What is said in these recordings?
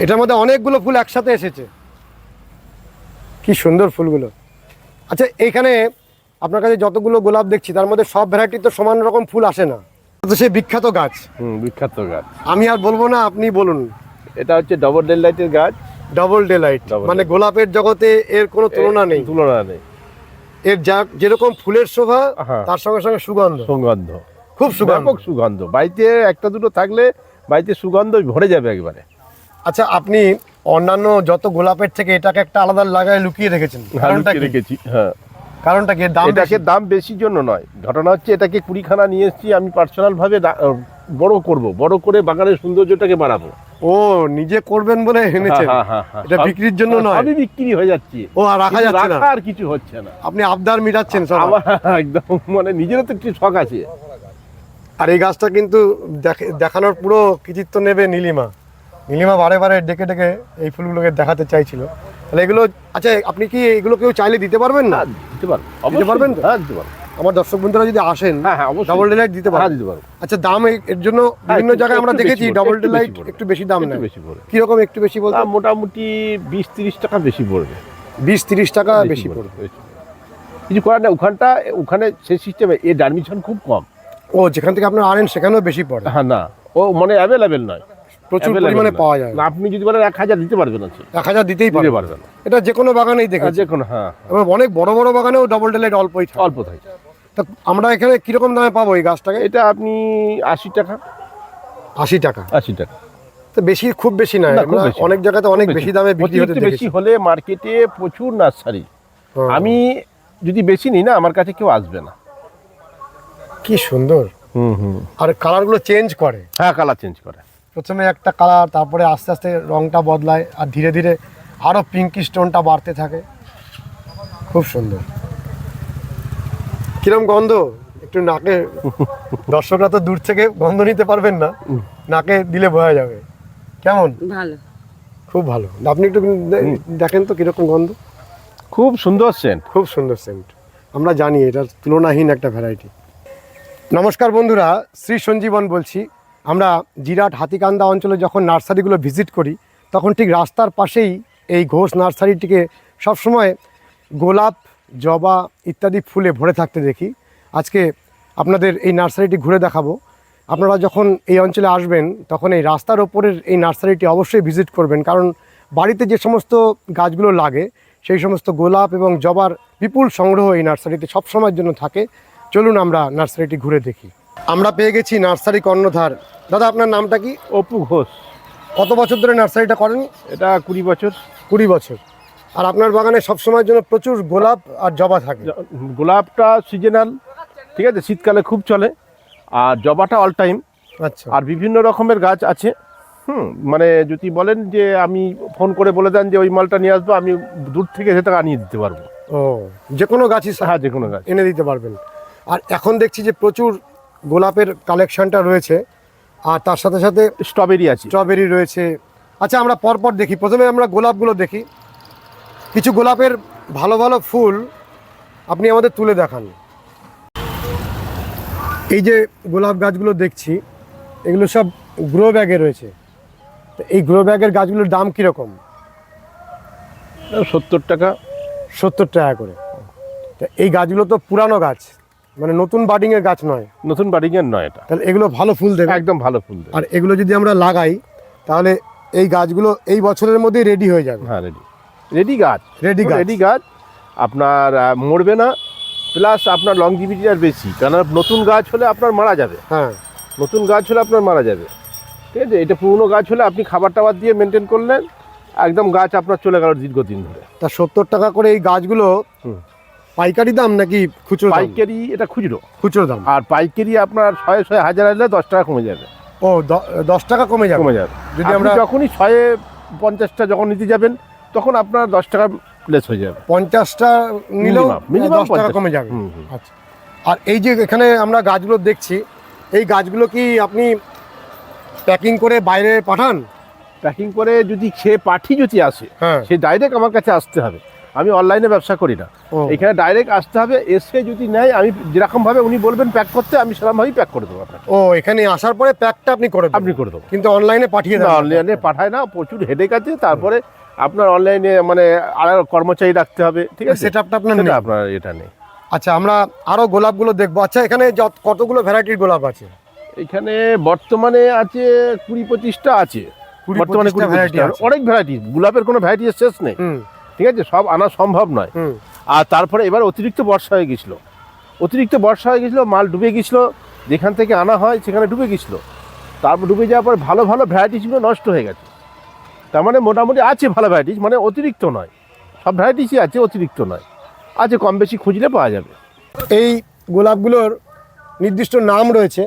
এটার মধ্যে অনেকগুলো ফুল একসাথে এসেছে। কি সুন্দর ফুলগুলো। আচ্ছা এইখানে আপনার কাছে যতগুলো গোলাপ দেখছি তার মধ্যে সব ভ্যারাইটির তো সমান রকম ফুল আসে না। তো সেই বিখ্যাত গাছ। হুম বিখ্যাত গাছ। আমি আর বলব না আপনি বলুন। এটা হচ্ছে ডবল ডেল লাইটের গাছ। ডবল ডেলাইট Double মানে গোলাপের জগতে এর কোনো তুলনা নেই। তুলনা নেই। এর যা যেরকম ফুলের শোভা হ্যাঁ। তার সঙ্গে সঙ্গে সুগন্ধ। সুগন্ধ। খুব সুগন্ধ। সুগন্ধ। বাড়িতে একটা দুটো থাকলে বাড়িতে সুগন্ধ ভরে যাবে একবারে। আচ্ছা আপনি অন্যান্য যত গোলাপের থেকে এটাকে একটা আলাদা লাগায় লুকিয়ে রেখেছেন কারণটা কি? রেখেছি হ্যাঁ। কারণটা কি? দাম এটাকে বেশি? দাম বেশির জন্য নয়। ঘটনা হচ্ছে এটাকে কুড়িখানা নিয়ে এসেছি আমি পার্সোনাল ভাবে বড় করব বড় করে বাগানের সৌন্দর্যটাকে বাড়াবো। ও নিজে করবেন বলে এনেছেন? হ্যাঁ, হ্যাঁ, হ্যাঁ, এটা বিক্রির জন্য নয়? আমি বিক্রি হয়ে যাচ্ছে। ও আর রাখা যাচ্ছে না? আর কিছু হচ্ছে না। আপনি আবদার মিটাচ্ছেন সব। আমার একদম মানে নিজেরও তো একটু শখ আছে। আর এই গাছটা কিন্তু দেখ- দেখানোর পুরো কৃতিত্ব নেবে নীলিমা। নীলিমা বারে বারে ডেকে ডেকে এই ফুলগুলোকে দেখাতে চাইছিল। তাহলে এগুলো আচ্ছা আপনি কি এগুলো কেউ চাইলে দিতে পারবেন না? হ্যাঁ দিতে পারো দিতে পারবেন তো? হ্যাঁ দিতে পারো আমার দর্শক বন্ধুরা যদি আসেন হ্যাঁ হ্যাঁ ডাবল ডিলাইট দিতে হ্যাঁ দিতে পারো আচ্ছা দাম এর জন্য বিভিন্ন জায়গায় আমরা দেখেছি ডবল ডিলাইট একটু বেশি দাম নেয়। বেশি পড়বে কীরকম একটু বেশি বলতে মোটামুটি বিশ তিরিশ টাকা বেশি পড়বে। বিশ তিরিশ টাকা বেশি পড়বে কিছু করার না ওখানটা ওখানে সেই সিস্টেমে এর ডারমিশন খুব কম। ও যেখান থেকে আপনারা আনেন সেখানেও বেশি পড়ে। হ্যাঁ না ও মানে অ্যাভেলেবেল নয়। প্রচুর পরিমাণে পাওয়া যায়। আপনি যদি বলেন এক হাজার দিতে পারবেন আছে এক হাজার দিতেই দিতে পারে পারবেন এটা যে কোনো বাগানেই দেখেছি। যে কোনো হ্যাঁ এবং অনেক বড় বড় বাগানেও ডবল ডিলাইট অল্পই অল্প থাকে। তা আমরা এখানে কীরকম দামে পাবো এই গাছটাকে? এটা আপনি আশি টাকা। আশি টাকা। আশি টাকা। তো বেশি খুব বেশি না। অনেক জায়গাতে অনেক বেশি দামে বিক্রি হতে বেশি হলে মার্কেটে প্রচুর নার্সারি। হ্যাঁ। আমি যদি বেশি নিই না আমার কাছে কেউ আসবে না। কি সুন্দর। হুম হুম। আর কালারগুলো চেঞ্জ করে। হ্যাঁ কালার চেঞ্জ করে। প্রথমে একটা কালার তারপরে আস্তে আস্তে রংটা বদলায় আর ধীরে ধীরে আরও পিঙ্কি স্টোনটা বাড়তে থাকে। খুব সুন্দর। কিরম গন্ধ? একটু নাকে দর্শকরা তো দূর থেকে গন্ধ নিতে পারবেন না। নাকে দিলে বোঝা যাবে। কেমন? ভালো। খুব ভালো। আপনি একটু দেখেন তো কীরকম গন্ধ। খুব সুন্দর সেন্ট খুব সুন্দর সেন্ট আমরা জানি এটার তুলনাহীন একটা ভ্যারাইটি নমস্কার বন্ধুরা শ্রী সঞ্জীবন বলছি। আমরা জিরাট হাতিকান্দা অঞ্চলে যখন নার্সারিগুলো ভিজিট করি, তখন ঠিক রাস্তার পাশেই এই ঘোষ নার্সারিটিকে সবসময় গোলাপ, জবা ইত্যাদি ফুলে ভরে থাকতে দেখি। আজকে আপনাদের এই নার্সারিটি ঘুরে দেখাবো। আপনারা যখন এই অঞ্চলে আসবেন, তখন এই রাস্তার ওপরের এই নার্সারিটি অবশ্যই ভিজিট করবেন। কারণ বাড়িতে যে সমস্ত গাছগুলো লাগে, সেই সমস্ত গোলাপ এবং জবার বিপুল সংগ্রহ এই নার্সারিতে সবসময়ের জন্য থাকে। চলুন আমরা নার্সারিটি ঘুরে দেখি। আমরা পেয়ে গেছি নার্সারি কর্ণধার। দাদা আপনার নামটা কি? অপু ঘোষ। কত বছর ধরে নার্সারিটা করেন? এটা কুড়ি বছর। কুড়ি বছর। আর আপনার বাগানে সবসময়ের জন্য প্রচুর গোলাপ আর জবা থাকে। গোলাপটা সিজনাল ঠিক আছে? শীতকালে খুব চলে। আর জবাটা অল টাইম আচ্ছা। আর বিভিন্ন রকমের গাছ আছে। হুম মানে যদি বলেন যে আমি ফোন করে বলে দেন যে ওই মালটা নিয়ে আসব আমি দূর থেকে সেটা আনিয়ে দিতে পারব। ও যে কোনো গাছই হ্যাঁ যে কোনো গাছ। এনে দিতে পারবেন। আর এখন দেখছি যে প্রচুর গোলাপের কালেকশনটা রয়েছে। আর তার সাথে সাথে স্ট্রবেরি আছে। স্ট্রবেরি রয়েছে। আচ্ছা আমরা পরপর দেখি। প্রথমে আমরা গোলাপগুলো দেখি। কিছু গোলাপের ভালো ভালো ফুল আপনি আমাদের তুলে দেখান। এই যে গোলাপ গাছগুলো দেখছি এগুলো সব গ্রো ব্যাগে রয়েছে। তো এই গ্রো ব্যাগের গাছগুলোর দাম কীরকম? সত্তর টাকা। সত্তর টাকা করে। তো এই গাছগুলো তো পুরানো গাছ। মানে নতুন বাডিংয়ের গাছ নয়। নতুন বাড়িঙের নয় এটা। তাহলে এগুলো ভালো ফুল দেবে। একদম ভালো ফুল দেবে। আর এগুলো যদি আমরা লাগাই তাহলে এই গাছগুলো এই বছরের মধ্যেই রেডি হয়ে যাবে। হ্যাঁ রেডি রেডি গাছ। রেডি গাছ। রেডি গাছ। আপনার মরবে না। প্লাস আপনার লংজিভিটি আর বেশি। কেন নতুন গাছ হলে আপনার মারা যাবে। হ্যাঁ। নতুন গাছ হলে আপনার মারা যাবে। ঠিক আছে? এটা পুরনো গাছ হলে আপনি খাবার টাবার দিয়ে মেনটেন করলেন। একদম গাছ আপনার চলে গেল দীর্ঘদিন ধরে। তা সত্তর টাকা করে এই গাছগুলো হুম। পাইকারি দাম নাকি খুচরো পাইকারি এটা খুচরো। খুচরো দাম। আর পাইকারি আপনার ছয় ছয় হাজার আসলে দশ টাকা কমে যাবে। ও দশ টাকা কমে যাবে? কমে যাবে। যদি আমরা যখনই ছয়ে পঞ্চাশটা যখন নিতে যাবেন তখন আপনার দশ টাকা লেস হয়ে যাবে। পঞ্চাশটা নিলেও minimum দশ টাকা কমে যাবে। আচ্ছা। আর এই যে এখানে আমরা গাছগুলো দেখছি এই গাছগুলো কি আপনি প্যাকিং করে বাইরে পাঠান? প্যাকিং করে যদি সে পাঠি যদি আসে হ্যাঁ। সে ডাইরেক্ট আমার কাছে আসতে হবে। আমি অনলাইনে ব্যবসা করি না। এখানে ডাইরেক্ট আসতে হবে এসে যদি নেয় আমি যেরকম ভাবে উনি বলবেন প্যাক করতে আমি সেরকমভাবেই প্যাক করে দেবো আপনাকে। ও এখানে আসার পরে প্যাকটা আপনি করে আপনি করে দেবো। কিন্তু অনলাইনে পাঠিয়ে না অনলাইনে পাঠায় না প্রচুর হেডেক আছে তারপরে আপনার অনলাইনে মানে আর কর্মচারী রাখতে হবে ঠিক আছে? সেট আপনার। আপনার এটা নেই। আচ্ছা আমরা আরও গোলাপগুলো দেখব। আচ্ছা এখানে যত- কতগুলো ভ্যারাইটির গোলাপ আছে? এখানে বর্তমানে আছে কুড়ি পঁচিশটা আছে। বর্তমানে অনেক ভ্যারাইটি গোলাপের কোনো ভ্যারাইটি শেষ নেই। ঠিক আছে? সব আনা সম্ভব নয়। আর তারপরে এবার অতিরিক্ত বর্ষা হয়ে গেছিল। অতিরিক্ত বর্ষা হয়ে গেছিল মাল ডুবে গেছিল যেখান থেকে আনা হয় সেখানে ডুবে গেছিল। তারপর ডুবে যাওয়ার পর ভালো ভালো ভ্যারাইটিসগুলো নষ্ট হয়ে গেছে। তার মানে মোটামুটি আছে ভালো ভ্যারাইটিস মানে অতিরিক্ত নয়। সব ভ্যারাইটিসই আছে অতিরিক্ত নয়। আছে কম বেশি খুঁজলে পাওয়া যাবে। এই গোলাপগুলোর নির্দিষ্ট নাম রয়েছে।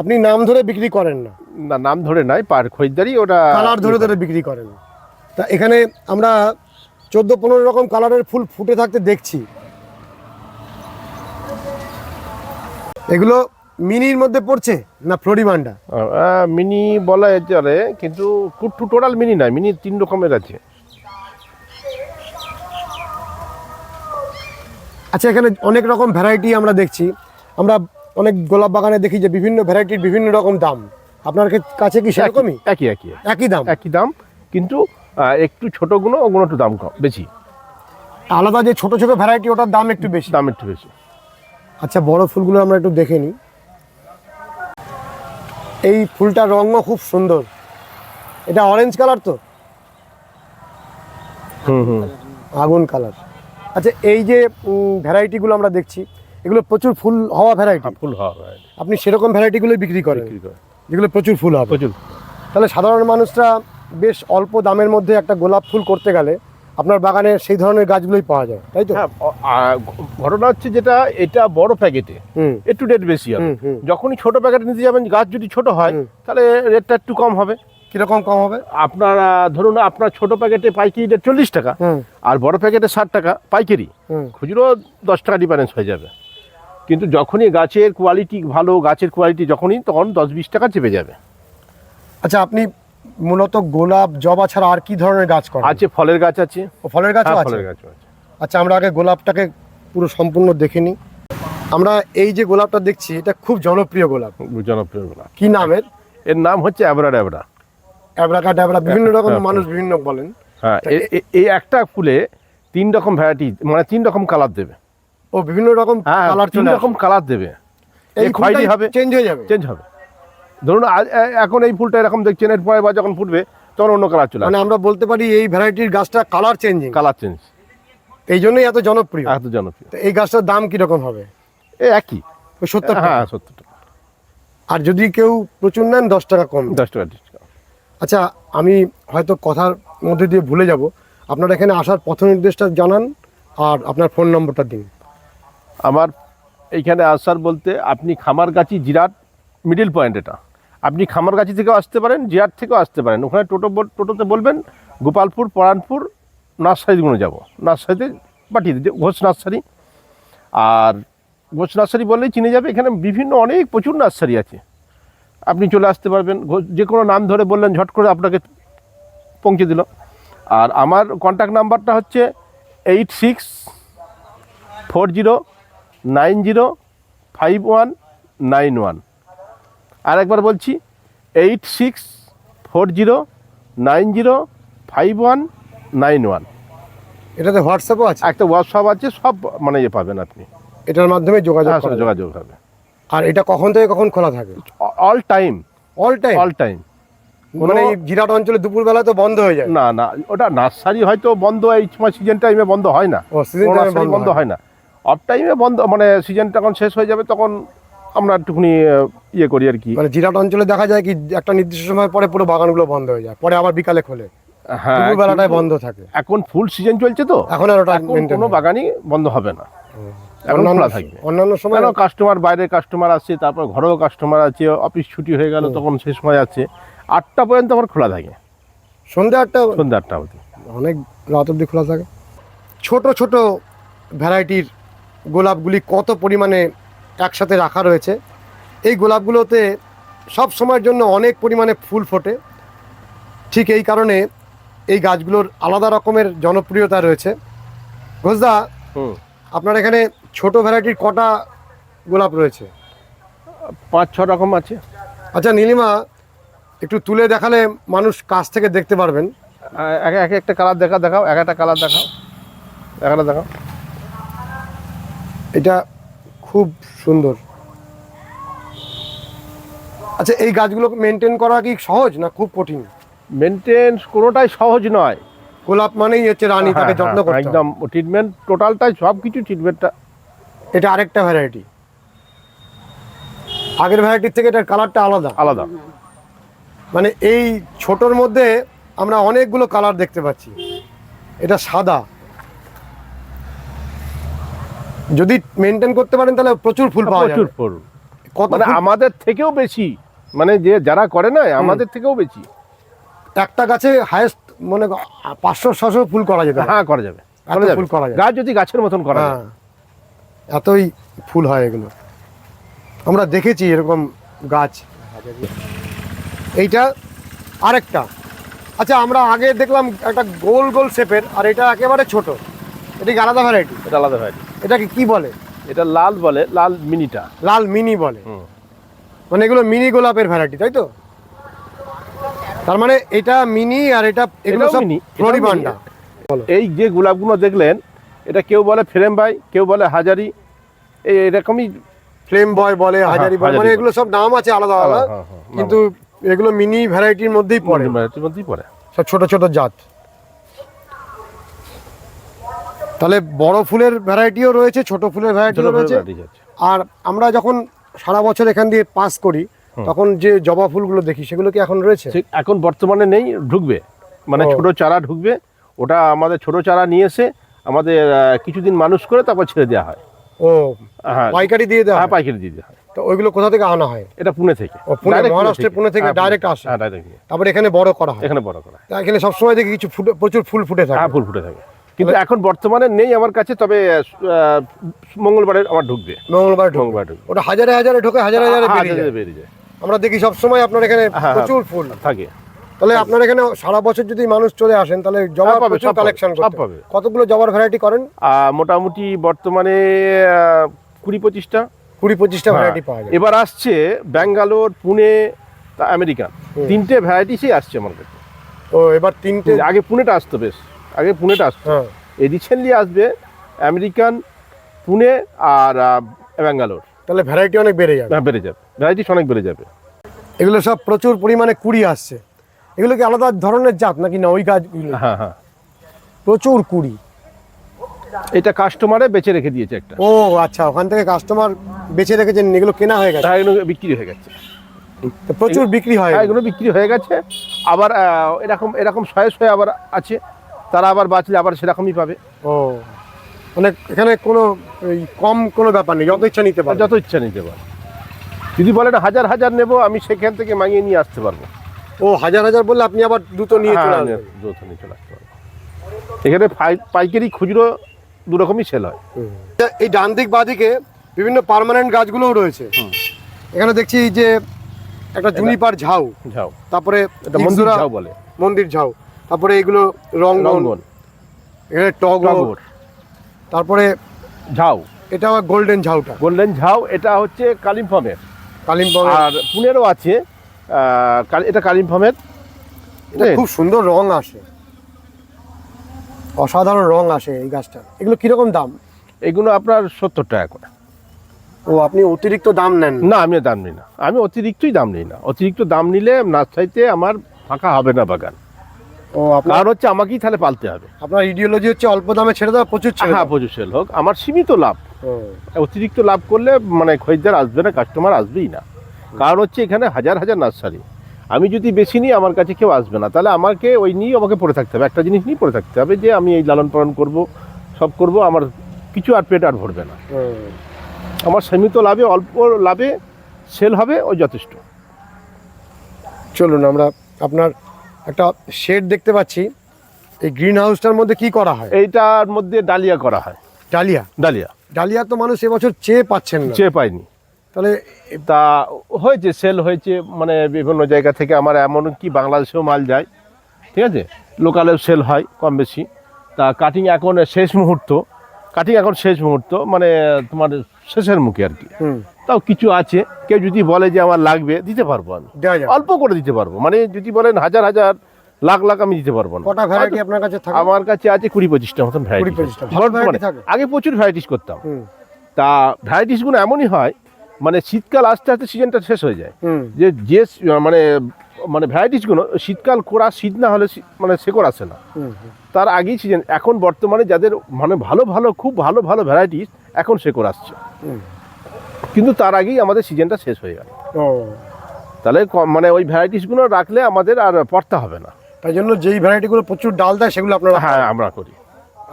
আপনি নাম ধরে বিক্রি করেন না। না নাম ধরে নাই পার খরিদ্দারি ওটা কালার ধরে ধরে বিক্রি করেন। তা এখানে আমরা চোদ্দ পনেরো রকম কালারের ফুল ফুটে থাকতে দেখছি। এগুলো মিনির মধ্যে পড়ছে না ফ্লোরিমান্ডা মিনি বলা যেতে পারে কিন্তু কুট্টু টোটাল মিনি নয় মিনি তিন রকমের আছে। আচ্ছা এখানে অনেক রকম ভ্যারাইটি আমরা দেখছি। আমরা অনেক গোলাপ বাগানে দেখি যে বিভিন্ন ভ্যারাইটির বিভিন্ন রকম দাম। আপনার কাছে কি সেরকমই? একই একই। একই দাম? একই দাম কিন্তু একটু ছোটোগুলো ওগুলো একটু দাম কম বেশি। আলাদা যে ছোট ছোট ভ্যারাইটি ওটার দাম একটু বেশি। দাম একটু বেশি। আচ্ছা বড় ফুলগুলো আমরা একটু দেখে নিই। এই ফুলটার রঙও খুব সুন্দর। এটা অরেঞ্জ কালার তো? হুম হুম। আগুন কালার আচ্ছা এই যে ভ্যারাইটিগুলো আমরা দেখছি এগুলো প্রচুর ফুল হওয়া ভ্যারাইটি ফুল হবে আপনি সেরকম ভ্যারাইটিগুলোই বিক্রি করেন। যেগুলো প্রচুর ফুল হবে। প্রচুর। তাহলে সাধারণ মানুষরা বেশ অল্প দামের মধ্যে একটা গোলাপ ফুল করতে গেলে আপনার বাগানে সেই ধরনের গাছগুলোই পাওয়া যায় তাই তো? হ্যাঁ ঘটনা হচ্ছে যেটা এটা বড় প্যাকেটে হুম। একটু রেট বেশি হবে। যখনই ছোট প্যাকেটে নিতে যাবেন গাছ যদি ছোট হয়। তাহলে রেটটা একটু কম হবে। কীরকম কম হবে? আপনার ধরুন আপনার ছোট প্যাকেটে পাইকারি রেট চল্লিশ টাকা আর বড় প্যাকেটে ষাট টাকা পাইকারি খুচরো দশ টাকা ডিফারেন্স হয়ে যাবে। কিন্তু যখনই গাছের কোয়ালিটি ভালো গাছের কোয়ালিটি যখনই তখন দশ বিশ টাকা চেপে যাবে। আচ্ছা আপনি মূলত গোলাপ জবা ছাড়া আর কি ধরনের গাছ করেন আছে ফলের গাছ আছে। ও, ফলের গাছও হ্যাঁ, আছে? ফলের গাছও আছে। আচ্ছা আমরা আগে গোলাপটাকে পুরো সম্পূর্ণ দেখে নিই। আমরা এই যে গোলাপটা দেখছি এটা খুব জনপ্রিয় গোলাপ। জনপ্রিয় গোলাপ। কি নামের এর? নাম হচ্ছে অ্যাবরা ড্যাবরা। অ্যাবরাকা ড্যাবরা বিভিন্ন রকম হ্যাঁ, মানুষ বিভিন্ন বলেন। হ্যাঁ এই একটা ফুলে তিন রকম ভ্যারাইটি মানে তিন রকম কালার দেবে। ও বিভিন্ন রকম হ্যাঁ কালার তিন রকম কালার দেবে। এই এই খয়েরি হবে চেঞ্জ হয়ে যাবে। চেঞ্জ হবে। ধরুন এখন এই ফুলটা এরকম দেখছেন এর পরে বা যখন ফুটবে তখন অন্য কালার চলে মানে আমরা বলতে পারি এই ভ্যারাইটির গাছটা কালার চেঞ্জিং কালার চেঞ্জ এই জন্যই এত জনপ্রিয়। এত জনপ্রিয়। এই গাছটার দাম কীরকম হবে? এই একই। ওই সত্তর টাকা। হ্যাঁ সত্তর টাকা। আর যদি কেউ প্রচুর নেন দশ টাকা কম। দশ টাকা। আচ্ছা আমি হয়তো কথার মধ্যে দিয়ে ভুলে যাব। আপনার এখানে আসার পথ নির্দেশটা জানান আর আপনার ফোন নম্বরটা দিন। আমার এইখানে আসার বলতে আপনি খামারগাছি জিরাট মিডিল পয়েন্ট এটা। আপনি খামারগাছি থেকেও আসতে পারেন জিরাট থেকেও আসতে পারেন। ওখানে টোটো টোটোতে বলবেন, গোপালপুর, পরানপুর নার্সারিগুলো যাব। নার্সারিতে পাঠিয়ে দিতে ঘোষ নার্সারি। আর ঘোষ নার্সারি বললেই চিনে যাবে, এখানে বিভিন্ন অনেক প্রচুর নার্সারি আছে। আপনি চলে আসতে পারবেন যে কোনো নাম ধরে বললেন, ঝট করে আপনাকে পৌঁছে দিল আর আমার কন্ট্যাক্ট নাম্বারটা হচ্ছে eight six four zero nine zero five one nine one. আর একবার বলছি eight six four zero nine zero five one nine one এটাতে হোয়াটসঅ্যাপও আছে? একটা হোয়াটসঅ্যাপ আছে সব মানে ইয়ে পাবেন আপনি। এটার মাধ্যমে যোগাযোগ হ্যাঁ, যোগাযোগ হবে। আর এটা কখন থেকে কখন খোলা থাকে? All time all time all time মানে এই জিরাট অঞ্চলে দুপুরবেলা তো বন্ধ হয়ে যায়। না না ওটা নার্সারি হয়তো বন্ধ এই সময় সিজন টাইমে বন্ধ হয় না। ও সিজন বন্ধ হয়। না। অফ টাইমে বন্ধ মানে সিজন যখন শেষ হয়ে যাবে তখন আমরা একটুখানি ইয়ে করি আর কি। মানে জিরাট অঞ্চলে দেখা যায় কি একটা নির্দিষ্ট সময় পরে পুরো বাগানগুলো বন্ধ হয়ে যায়। পরে আবার বিকালে খোলে। হ্যাঁ কিন্তু বন্ধ থাকে। এখন ফুল সিজন চলছে তো? এখন আর ওটা কোনো বাগানই বন্ধ হবে না। এখন খোলা থাকবে। অন্যান্য সময় কাস্টমার বাইরের কাস্টমার আসছে তারপর ঘরেও কাস্টমার আছে অফিস ছুটি হয়ে গেল তখন সে সময় আছে আটটা পর্যন্ত আমার খোলা থাকে। সন্ধ্যে আটটা সন্ধ্যা আটটা অবধি। অনেক রাত অবধি খোলা থাকে। ছোট ছোট ভ্যারাইটির গোলাপগুলি কত পরিমাণে একসাথে রাখা রয়েছে। এই গোলাপগুলোতে সব সময়ের জন্য অনেক পরিমাণে ফুল ফোটে। ঠিক এই কারণে এই গাছগুলোর আলাদা রকমের জনপ্রিয়তা রয়েছে। ঘোষদা হুম। আপনার এখানে ছোট ভ্যারাইটির কটা গোলাপ রয়েছে? পাঁচ ছ রকম আছে। আচ্ছা নীলিমা একটু তুলে দেখালে মানুষ কাছ থেকে দেখতে পারবেন। এক একটা কালার দেখা দেখাও এক একটা কালার দেখাও। একটা দেখাও। এটা খুব সুন্দর। আচ্ছা এই গাছগুলো মেনটেন করা কি সহজ না খুব কঠিন? মেনটেন কোনোটাই সহজ নয়। গোলাপ মানেই হচ্ছে রানী তাকে হ্যাঁ, যত্ন হ্যাঁ, করতে একদম ট্রিটমেন্ট টোটালটাই সব কিছু ট্রিটমেন্টটা এটা আরেকটা ভ্যারাইটি আগের ভ্যারাইটির থেকে এটার কালারটা আলাদা। আলাদা। মানে এই ছোটর মধ্যে আমরা অনেকগুলো কালার দেখতে পাচ্ছি। এটা সাদা। যদি মেনটেন করতে পারেন তাহলে প্রচুর ফুল পাওয়া প্রচুর যাবে। ফুল। কত মানে আমাদের থেকেও বেশি। মানে যে যারা করে না আমাদের থেকেও বেশি। একটা গাছে হায়েস্ট মানে পাঁচশো ছশো ফুল করা। হ্যাঁ করা যাবে। এত করা যাবে। ফুল করা যায়। গাছ যদি গাছের মতন করা হ্যাঁ এতই ফুল হয় এগুলো। আমরা দেখেছি এরকম গাছ। এইটা আরেকটা। আচ্ছা আমরা আগে দেখলাম একটা গোল গোল শেপের আর এটা একেবারে ছোট। এটা আলাদা ভ্যারাইটি এটা আলাদা ভ্যারাইটি এটাকে কি বলে? এটা লাল বলে লাল মিনিটা। লাল মিনি বলে। মানে এগুলো মিনি গোলাপের ভ্যারাইটি তাই তো? তার মানে এটা মিনি আর এটা এগুলো সব ফ্লোরিবান্ডা এই যে গোলাপগুলো দেখলেন এটা কেউ বলে ফ্রেম বাই কেউ বলে হাজারি। এই এরকমই ফ্লেম বয় বলে হাজারি বয় মানে এগুলো সব নাম আছে আলাদা আলাদা হ্যাঁ, হ্যাঁ, কিন্তু এগুলো মিনি ভ্যারাইটির মধ্যেই পড়ে। ভ্যারাইটির মধ্যেই পড়ে। সব ছোট ছোট জাত। তাহলে বড় ফুলের ভ্যারাইটিও রয়েছে ছোট ফুলের ভ্যারাইটিও রয়েছে। আর আমরা যখন সারা বছর এখান দিয়ে পাস করি তখন যে জবা ফুলগুলো দেখি সেগুলো কি এখন রয়েছে? এখন বর্তমানে নেই ঢুকবে। মানে ছোট চারা ঢুকবে ওটা আমাদের ছোট চারা নিয়ে এসে আমাদের কিছুদিন মানুষ করে তারপর ছেড়ে দেওয়া হয়। ও হ্যাঁ। পাইকারি দিয়ে দেওয়া হ্যাঁ হয়? পাইকারি দিয়ে দেওয়া হয়। তো ওইগুলো কোথা থেকে আনা হয়? এটা পুনে থেকে। ও, পুনে, মহারাষ্ট্রের পুনে থেকে ডাইরেক্ট direct আসে? হ্যাঁ ডাইরেক্ট তারপরে এখানে বড় করা হয়। এখানে বড় করা হয়। এখানে সবসময় দেখি কিছু ফুটে প্রচুর ফুল ফুটে থাকে। হ্যাঁ ফুল ফুটে থাকে। কিন্তু এখন বর্তমানে নেই আমার কাছে তবে মঙ্গলবারে আমার ঢুকবে। মঙ্গলবার। মঙ্গলবার ঢুকবে। ওটা হাজারে হাজারে ঢোকে হাজারে হাজারে হ্যাঁ, বেরিয়ে যায়। আমরা দেখি সবসময় আপনার এখানে হ্যাঁ, হ্যাঁ। প্রচুর ফুল। থাকে। তাহলে আপনার এখানে সারা বছর যদি মানুষ চলে আসেন তাহলে জবা পাবে, সব কালেকশন সব পাবে। কতগুলো জবার ভ্যারাইটি করেন? মোটামুটি বর্তমানে কুড়ি পঁচিশটা। কুড়ি পঁচিশটা। ভ্যারাইটি পাওয়া যায়। এবার আসছে ব্যাঙ্গালোর পুনে তা আমেরিকান। তিনটে ভ্যারাইটিসই আসছে আমার কাছে। ও এবার তিনটে আগে পুনেটা আসতো বেশ। আগে পুনেটা আসতো। হ্যাঁ। এই রিসেন্টলি আসবে আমেরিকান পুনে আর ব্যাঙ্গালোর। তাহলে ভ্যারাইটি অনেক বেড়ে যাবে। হ্যাঁ, বেড়ে যাবে। ভ্যারাইটিস অনেক বেড়ে যাবে। এগুলো সব প্রচুর পরিমাণে কুড়ি আসছে। এগুলো কি আলাদা ধরনের জাত নাকি না ওই গাছগুলো হ্যাঁ হ্যাঁ। প্রচুর কুড়ি। এটা কাস্টমারে বেচে রেখে দিয়েছে একটা। ও আচ্ছা ওখান থেকে কাস্টমার বেছে রেখেছেন এগুলো কেনা হয়ে গেছে। হ্যাঁ, এগুলো বিক্রি হয়ে গেছে। প্রচুর বিক্রি হয়। হ্যাঁ এগুলো বিক্রি হয়ে গেছে। আবার এরকম এরকম শয়ে শয়ে আবার আছে। তারা আবার বাঁচলে আবার সেরকমই পাবে। ও। মানে এখানে কোনো কম কোনো ব্যাপার নেই যত ইচ্ছা নিতে পারে যত ইচ্ছা নিতে পারে যদি বলেন হাজার হাজার নেব আমি সেখান থেকে মাঙিয়ে নিয়ে আসতে পারব। ও হাজার হাজার বললে আপনি আবার দুটো নিয়ে চলে হ্যাঁ, আসবেন। যৌথ নিয়ে চলে আসতে এখানে পাইকারি খুচরো দু রকমই সেল হয়। এই ডান দিক বাদিকে বিভিন্ন পার্মানেন্ট গাছগুলোও রয়েছে। এখানে দেখছি যে একটা জুনিপার ঝাউ। ঝাউ। তারপরে মন্দির ঝাউ বলে। মন্দির ঝাউ। তারপরে এগুলো রঙ্গন এখানে টগর। তারপরে ঝাউ। এটা আবার গোল্ডেন ঝাউটা। গোল্ডেন ঝাউ এটা হচ্ছে কালিম্পমের কালিম্পং আর পুনেরও আছে এটা কালিম্পমের এটা খুব সুন্দর রং আসে। অসাধারণ রং আসে এই গাছটা এগুলো কীরকম দাম? এগুলো আপনার সত্তর টাকা করে। ও আপনি অতিরিক্ত দাম নেন। না আমি দাম নিই না। আমি অতিরিক্তই দাম নিই না। অতিরিক্ত দাম নিলে নার্সারিতে আমার ফাঁকা হবে না বাগান। ও আপনার কারণ হচ্ছে আমাকেই তাহলে পালতে হবে। আপনার ইডিওলজি হচ্ছে অল্প দামে ছেড়ে দেওয়া প্রচুর ছেড়ে হ্যাঁ প্রচুর সেল হোক আমার সীমিত লাভ। অতিরিক্ত লাভ করলে মানে খরিদ্দার আসবে না কাস্টমার আসবেই না। কারণ হচ্ছে এখানে হাজার হাজার নার্সারি আমি যদি বেশি নিই আমার কাছে কেউ আসবে না। তাহলে আমাকে ওই নিয়ে আমাকে পড়ে থাকতে হবে। একটা জিনিস নিয়ে পড়ে থাকতে হবে যে আমি এই লালন পালন করব সব করব আমার কিছু আর পেট আর ভরবে না। আমার সীমিত লাভে অল্প লাভে সেল হবে ও যথেষ্ট। চলুন আমরা আপনার একটা শেড দেখতে পাচ্ছি। এই গ্রিন হাউসটার মধ্যে কি করা হয়? এইটার মধ্যে ডালিয়া করা হয়। ডালিয়া? ডালিয়া। ডালিয়া তো মানুষ এবছর চেয়ে পাচ্ছেন না। চেয়ে পায়নি। তাহলে তা হয়েছে সেল হয়েছে মানে বিভিন্ন জায়গা থেকে আমার এমন কি বাংলাদেশেও মাল যায়। ঠিক আছে? লোকালেও সেল হয় কম বেশি। তা কাটিং এখন শেষ মুহূর্ত। কাটিং এখন শেষ মুহূর্ত। মানে তোমার শেষের মুখে আর কি। তাও কিছু আছে কেউ যদি বলে যে আমার লাগবে দিতে পারব আমি। অল্প করে দিতে পারব। মানে যদি বলেন হাজার হাজার লাখ লাখ আমি দিতে পারব না। কটা ভ্যারাইটি আপনার কাছে থাকে আমার কাছে আছে কুড়ি পঁচিশটা মতন ভ্যারাইটি 25 টা। ভালো আগে প্রচুর ভ্যারাইটিস করতাম। তা ভ্যারাইটিসগুলো এমনই হয় মানে শীতকাল আস্তে আস্তে সিজনটা শেষ হয়ে যায়। যে যে মানে মানে ভ্যারাইটিসগুলো শীতকাল কোরা শীত না হলে মানে শেকড় আসে না। তার আগেই সিজন এখন বর্তমানে যাদের মানে ভালো ভালো খুব ভালো ভালো ভ্যারাইটিস এখন শেকড় আসছে। কিন্তু তার আগেই আমাদের সিজনটা শেষ হয়ে গেল। তাহলে মানে ওই ভ্যারাইটিসগুলো রাখলে আমাদের আর পড়তে হবে না। তাই জন্য যেই ভ্যারাইটিগুলো প্রচুর ডাল দেয় সেগুলো আপনারা হ্যাঁ আমরা করি।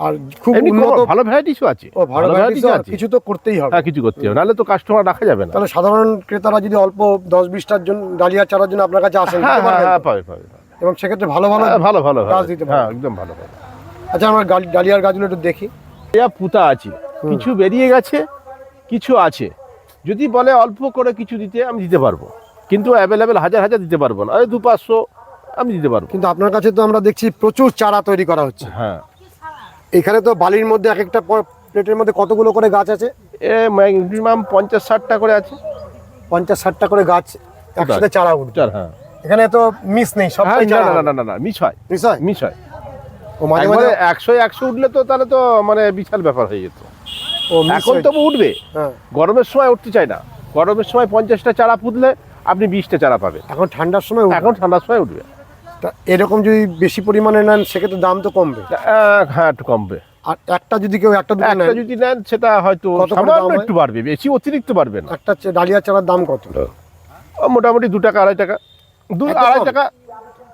আর খুব উন্নত ভালো ভ্যারাইটিসও আছে। ও ভালো ভ্যারাইটি varieties আছে। কিছু তো করতেই হবে। হ্যাঁ কিছু করতে হবে। নাহলে তো কাস্টমার রাখা যাবে না। তাহলে সাধারণ ক্রেতারা যদি অল্প দশ বিশটার জন্য ডালিয়া চারার জন্য আপনার কাছে আসেন হ্যাঁ হ্যাঁ পারবেন হ্যাঁ? পাবে পাবে পাবে। এবং সেক্ষেত্রে ভালো ভালো হ্যাঁ, ভালো ভালো গাছ ভালো। দিতে হ্যাঁ একদম ভালো ভালো। আচ্ছা আমার ডালিয়ার গাছগুলো একটু দেখি। পুতা আছে। কিছু বেরিয়ে গেছে কিছু আছে। যদি বলে অল্প করে কিছু দিতে আমি দিতে পারব। কিন্তু অ্যাভেলেবেল হাজার হাজার দিতে পারব না। দু পাঁচশো আমি দিতে পারব। কিন্তু আপনার কাছে তো আমরা দেখছি প্রচুর চারা তৈরি করা হচ্ছে। হ্যাঁ। এখানে তো বালির মধ্যে এক একটা প্লেটের মধ্যে কতগুলো করে গাছ আছে? এ ম্যাক্সিমাম পঞ্চাশ ষাটটা করে আছে। পঞ্চাশ ষাটটা করে গাছ একসাথে চারা চার হ্যাঁ। এখানে তো মিস নেই সব না না না না না মিস হয়। মিস হয়? মিস হয়। ও মাঝে মাঝে একশো একশো উঠলে তো তাহলে তো মানে বিশাল ব্যাপার হয়ে যেত। এখন তবু উঠবে। হ্যাঁ। গরমের সময় উঠতে চায় না। গরমের সময় পঞ্চাশটা চারা পুঁতলে আপনি বিশটা চারা পাবেন। এখন ঠান্ডার সময় এখন ঠান্ডার সময় উঠবে। তা এরকম যদি বেশি পরিমাণে নেন সেক্ষেত্রে দাম তো কমবে। হ্যাঁ একটু কমবে। আর একটা যদি কেউ একটা একটা যদি নেন সেটা হয়তো সামান্য দাম একটু বাড়বে বেশি অতিরিক্ত বাড়বে না। একটা ডালিয়া চারার দাম কত? মোটামুটি দু টাকা আড়াই টাকা। দু আড়াই টাকা।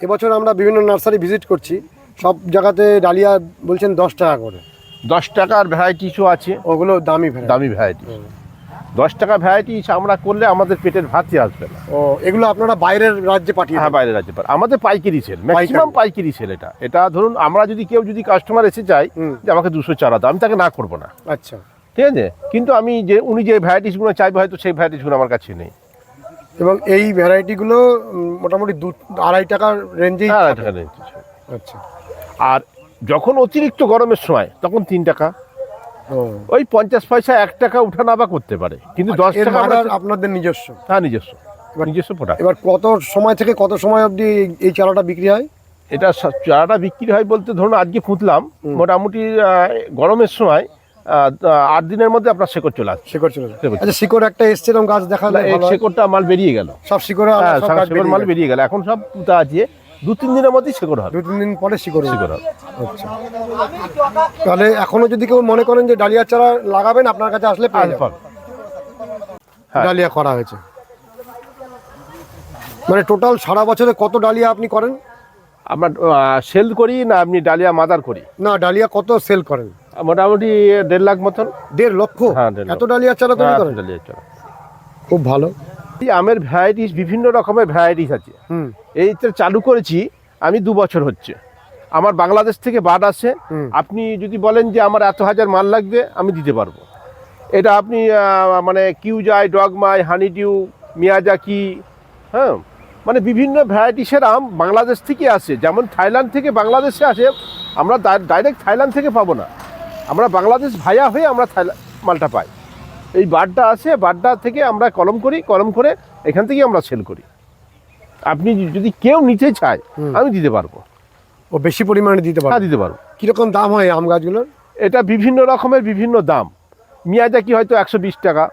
এবছর আমরা বিভিন্ন নার্সারি ভিজিট করছি। সব জায়গাতে ডালিয়া বলছেন দশ টাকা করে। দশ টাকার ভ্যারাইটিসও আছে। ওগুলো দামি দামি ভ্যারাইটি দশ টাকা ভ্যারাইটিস আমরা করলে আমাদের পেটের ভাতই আসবে না। ও এগুলো আপনারা বাইরের রাজ্যে পাঠিয়ে হ্যাঁ বাইরের রাজ্যে আমাদের পাইকারি সেল ম্যাক্সিমাম পাইকারি সেল এটা। এটা ধরুন আমরা যদি কেউ যদি কাস্টমার এসে চায় যে আমাকে দুশো চারা দাও আমি তাকে না করব না। আচ্ছা। ঠিক আছে? কিন্তু আমি যে উনি যে ভ্যারাইটিসগুলো চাইবে হয়তো সেই ভ্যারাইটিসগুলো আমার কাছে নেই। এবং এই ভ্যারাইটিগুলো মোটামুটি দু আড়াই টাকার রেঞ্জেই হ্যাঁ, আড়াই টাকা নেই। আচ্ছা। আর যখন অতিরিক্ত গরমের সময় তখন তিন টাকা। ওই পঞ্চাশ পয়সা এক টাকা উঠা নামা করতে পারে। কিন্তু দশ টাকা আপনাদের নিজস্ব? হ্যাঁ নিজস্ব। নিজস্ব প্রোডাক্ট এবার কত সময় থেকে কত সময় অবধি এই চারাটা বিক্রি হয়? এটা চারাটা বিক্রি হয় বলতে ধরুন আজকে ফুটলাম মোটামুটি গরমের সময় আট দিনের মধ্যে আপনার শেকড় চলে আসছে। শিকড় চলে। আচ্ছা শিকড় একটা এসছে এরকম গাছ দেখালে এই শেকড়টা মাল বেরিয়ে গেল। সব শিকড় হ্যাঁ সব মাল বেরিয়ে গেল। এখন সব পুঁতা আছে। দু তিন দিনের মধ্যেই শেকড়। হবে। দু তিন দিন পরে শিকড়। শিকড় হবে। আচ্ছা। তাহলে এখনও যদি কেউ মনে করেন যে ডালিয়া চারা লাগাবেন আপনার কাছে আসলে পেয়ে আর যাবেন। হ্যাঁ। ডালিয়া করা হয়েছে। মানে টোটাল সারা বছরে কত ডালিয়া আপনি করেন? আমরা সেল করি না আপনি ডালিয়া মাদার করি? না ডালিয়া কত সেল করেন? মোটামুটি দেড় লাখ মতন। দেড় লক্ষ? হ্যাঁ, দেড় এত ডালিয়া চারা তৈরি হ্যাঁ, করেন? ডালিয়া চারা। খুব ভালো। এই আমের ভ্যারাইটিস বিভিন্ন রকমের ভ্যারাইটিস আছে। হুম। এইটা চালু করেছি আমি দু বছর হচ্ছে। আমার বাংলাদেশ থেকে বাড আসে। আপনি যদি বলেন যে আমার এত হাজার মাল লাগবে আমি দিতে পারব। এটা আপনি মানে কিউজাই ডগমাই হানিডিউ মিয়াজাকি হ্যাঁ মানে বিভিন্ন ভ্যারাইটিসের আম বাংলাদেশ থেকে আসে। যেমন থাইল্যান্ড থেকে বাংলাদেশে আসে আমরা ডাইরেক্ট থাইল্যান্ড থেকে পাবো না। আমরা বাংলাদেশ ভাইয়া হয়ে আমরা মালটা পাই। এই বারটা আছে বারটা থেকে আমরা কলম করি কলম করে এখান থেকেই আমরা সেল করি। আপনি যদি কেউ নিতে চায় আমি দিতে পারব। ও বেশি পরিমাণে দিতে পারব? দিতে পারব। কীরকম দাম হয় আম গাছগুলোর? এটা বিভিন্ন রকমের বিভিন্ন দাম। মিয়াজা কি হয়তো একশো বিশ টাকা?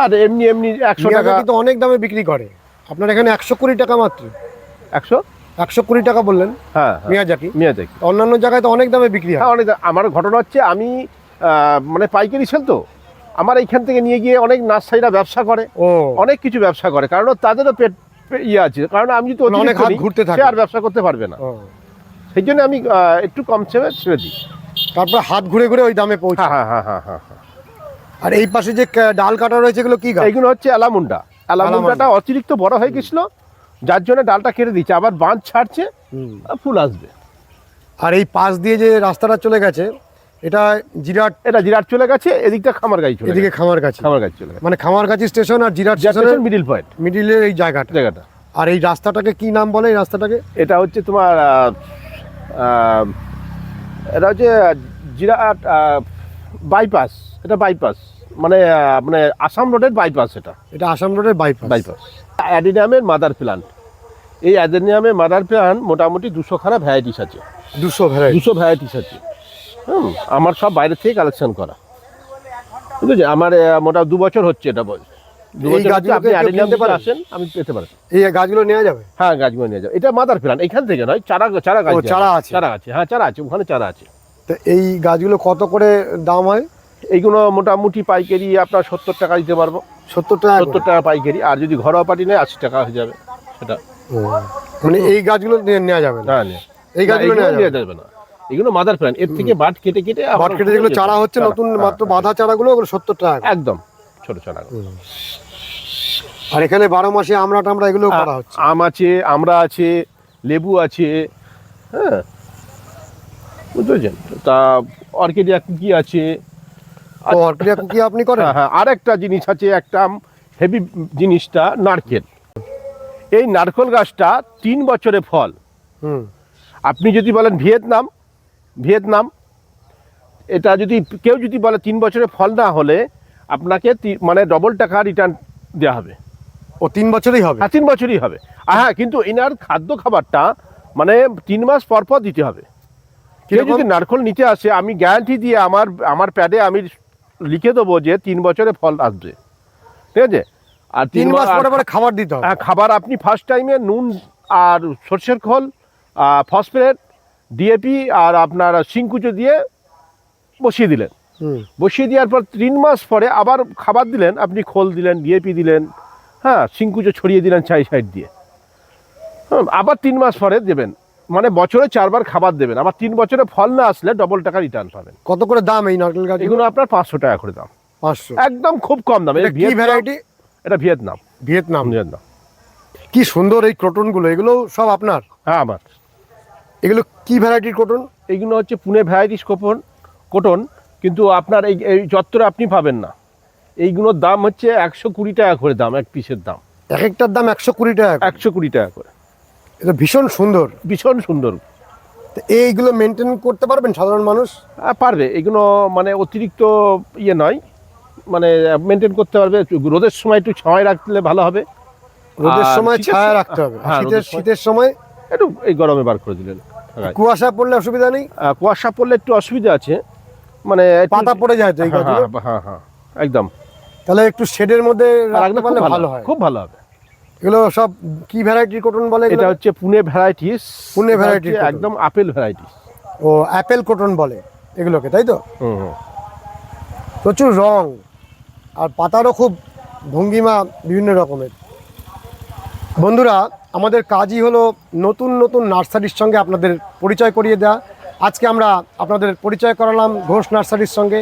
আর এমনি এমনি একশো টাকা। মিয়াজাকি তো অনেক দামে বিক্রি করে। আপনার এখানে একশো কুড়ি টাকা মাত্র। একশো? একশো কুড়ি টাকা বললেন? হ্যাঁ হ্যাঁ, মিয়াজাকি মিয়াজাকি অন্যান্য জায়গায় তো অনেক দামে বিক্রি হয়। হ্যাঁ অনেক আমার ঘটনা হচ্ছে আমি মানে পাইকারি সেল তো। আমার এইখান থেকে নিয়ে গিয়ে অনেক নার্সারিরা ব্যবসা করে। ও। অনেক কিছু ব্যবসা করে। কারণ তাদেরও পেট ইয়ে আছে। কারণ আমি যদি মানে অনেক ঘুরতে থাকে। আর ব্যবসা করতে পারবে না। সেই জন্য আমি একটু কম ছেড়ে ছেড়ে দিই। তারপর হাত ঘুরে ঘুরে ওই দামে পৌঁছে। হ্যাঁ হ্যাঁ হ্যাঁ হ্যাঁ হ্যাঁ। আর এই পাশে যে ডাল কাটা রয়েছে এগুলো কি গাছ? এইগুলো হচ্ছে অ্যালামুন্ডা। অ্যালামুন্ডাটা অতিরিক্ত বড় হয়ে গেছিল যার জন্য ডালটা কেটে দিচ্ছে আবার বাঁধ ছাড়ছে ফুল আসবে। আর এই পাশ দিয়ে যে রাস্তাটা চলে গেছে এটা জিরাট এটা জিরাট চলে গেছে এদিকটা খামার গাড়ি চলে এদিকে খামার কাছে খামার গাড়ি চলে গেছে। মানে খামারগাছি স্টেশন আর জিরাট স্টেশনের মিডিল পয়েন্ট মিডিলের এই জায়গাটা। জায়গাটা। আর এই রাস্তাটাকে কি নাম বলে এই রাস্তাটাকে? এটা হচ্ছে তোমার এটা হচ্ছে জিরাট বাইপাস এটা বাইপাস মানে মানে আসাম রোডের বাইপাস এটা। এটা আসাম রোডের বাইপাস বাইপাস অ্যাডিনিয়ামের মাদার প্ল্যান্ট এই অ্যাডিনিয়ামের মাদার প্ল্যান্ট মোটামুটি দুশো খানা ভ্যারাইটিস আছে। দুশো ভ্যারাইটি দুশো ভ্যারাইটিস আছে। হুম আমার সব বাইরে থেকে কালেকশন করা। বুঝেছি আমার মোটা দু বছর হচ্ছে এটা বল এই গাছগুলো নেওয়া যাবে? হ্যাঁ গাছগুলো এটা মাদার প্ল্যান্ট এখান থেকে নয় চারা চারা গাছ চারা আছে। চারা আছে হ্যাঁ চারা আছে ওখানে চারা আছে। তো এই গাছগুলো কত করে দাম হয়? এইগুলো মোটামুটি পাইকারি আপনার সত্তর টাকা দিতে পারব। সত্তর টাকা সত্তর টাকা পাইকারি আর যদি ঘরোয়া পাটি নেয় আশি টাকা হয়ে যাবে সেটা। মানে এই গাছগুলো নেওয়া যাবে না? হ্যাঁ এই গাছগুলো নেওয়া যাবে না। এগুলো মাদার প্ল্যান্ট এর থেকে বাট কেটে কেটে বাট কেটে যেগুলো চারা হচ্ছে নতুন মাত্র বাঁধা চারাগুলো ওগুলো সত্তর টাকা একদম ছোট চারা আর এখানে বারো মাসে আমরা টামরা এগুলো করা হচ্ছে। আম আছে আমরা আছে লেবু আছে হ্যাঁ? বুঝতে তা অর্কিডিয়া কুকি আছে। অর্কিডিয়া কুকি আপনি করেন? হ্যাঁ হ্যাঁ আর একটা জিনিস আছে একটা হেভি জিনিসটা নারকেল। এই নারকেল গাছটা তিন বছরে ফল। হুম। আপনি যদি বলেন ভিয়েতনাম ভিয়েতনাম। এটা যদি কেউ যদি বলে তিন বছরে ফল না হলে আপনাকে মানে ডবল টাকা রিটার্ন দেওয়া হবে। ও তিন বছরই হবে? হ্যাঁ তিন বছরই হবে। আর হ্যাঁ কিন্তু এনার খাদ্য খাবারটা মানে তিন মাস পর পর দিতে হবে। কেউ যদি নারকল নিতে আসে আমি গ্যারান্টি দিয়ে আমার আমার প্যাডে আমি লিখে দেবো যে তিন বছরে ফল আসবে। ঠিক আছে? আর তিন মাস পরে পরে খাবার দিতে হবে। হ্যাঁ, খাবার আপনি ফার্স্ট টাইমে নুন আর সর্ষের খোল ফসফেট ডিএপি আর আপনার সিংকুচো দিয়ে বসিয়ে দিলেন। হুম। বসিয়ে দেওয়ার পর তিন মাস পরে আবার খাবার দিলেন আপনি খোল দিলেন ডিএপি দিলেন হ্যাঁ সিংকুচো ছড়িয়ে দিলেন চাই সাইড দিয়ে। হুম, আবার তিন মাস পরে দেবেন। মানে বছরে চারবার খাবার দেবেন। আবার তিন বছরে ফল না আসলে ডবল টাকা রিটার্ন পাবেন। কত করে দাম এই নারকেল গাছ? এগুলো আপনার পাঁচশো টাকা করে দাম। পাঁচশো। একদম খুব কম দাম। এটা ভ্যারাইটি এটা ভিয়েতনাম। ভিয়েতনাম। ভিয়েতনাম। কি সুন্দর এই ক্রোটনগুলো। এগুলো সব আপনার? হ্যাঁ আমার। এগুলো কি ভ্যারাইটির ক্রোটন এইগুলো হচ্ছে পুনে ভ্যারাইটিস কোপন কোটন কিন্তু আপনার এই এই চত্বরে আপনি পাবেন না। এইগুলোর দাম হচ্ছে একশো কুড়ি টাকা করে দাম এক পিসের দাম। এক একটার দাম একশো কুড়ি টাকা একশো কুড়ি টাকা করে। এটা ভীষণ সুন্দর। ভীষণ সুন্দর। তো এইগুলো মেনটেন করতে পারবেন সাধারণ মানুষ? পারবে। এগুলো মানে অতিরিক্ত ইয়ে নয়। মানে মেনটেন করতে পারবে। রোদের সময় একটু ছায় রাখলে ভালো হবে। রোদের সময় ছায়া রাখতে হবে। হ্যাঁ, শীতের সময়- শীতের সময় একটু এই গরমে বার করে দিলেন। কুয়াশা পড়লে অসুবিধা নেই? কুয়াশা পড়লে একটু অসুবিধা আছে। মানে পাতা পড়ে যায় তো এই হ্যাঁ, গাছগুলো হ্যাঁ, হ্যাঁ হ্যাঁ একদম। তাহলে একটু শেডের মধ্যে রাখতে পারলে ভালো হয়। খুব ভালো হবে। এগুলো সব কি ভ্যারাইটির কটন বলে এটা হচ্ছে পুনে ভ্যারাইটিস পুনে ভ্যারাইটি একদম আপেল ভ্যারাইটিস ও অ্যাপেল কটন বলে এগুলোকে তাই তো? প্রচুর রং। আর পাতারও খুব ভঙ্গিমা বিভিন্ন রকমের। বন্ধুরা আমাদের কাজই হলো নতুন নতুন নার্সারির সঙ্গে আপনাদের পরিচয় করিয়ে দেওয়া আজকে আমরা আপনাদের পরিচয় করালাম ঘোষ নার্সারির সঙ্গে।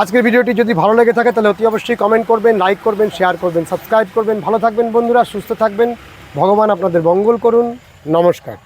আজকের ভিডিওটি যদি ভালো লেগে থাকে তাহলে অতি অবশ্যই কমেন্ট করবেন লাইক করবেন শেয়ার করবেন সাবস্ক্রাইব করবেন। ভালো থাকবেন বন্ধুরা, সুস্থ থাকবেন। ভগবান আপনাদের মঙ্গল করুন। নমস্কার।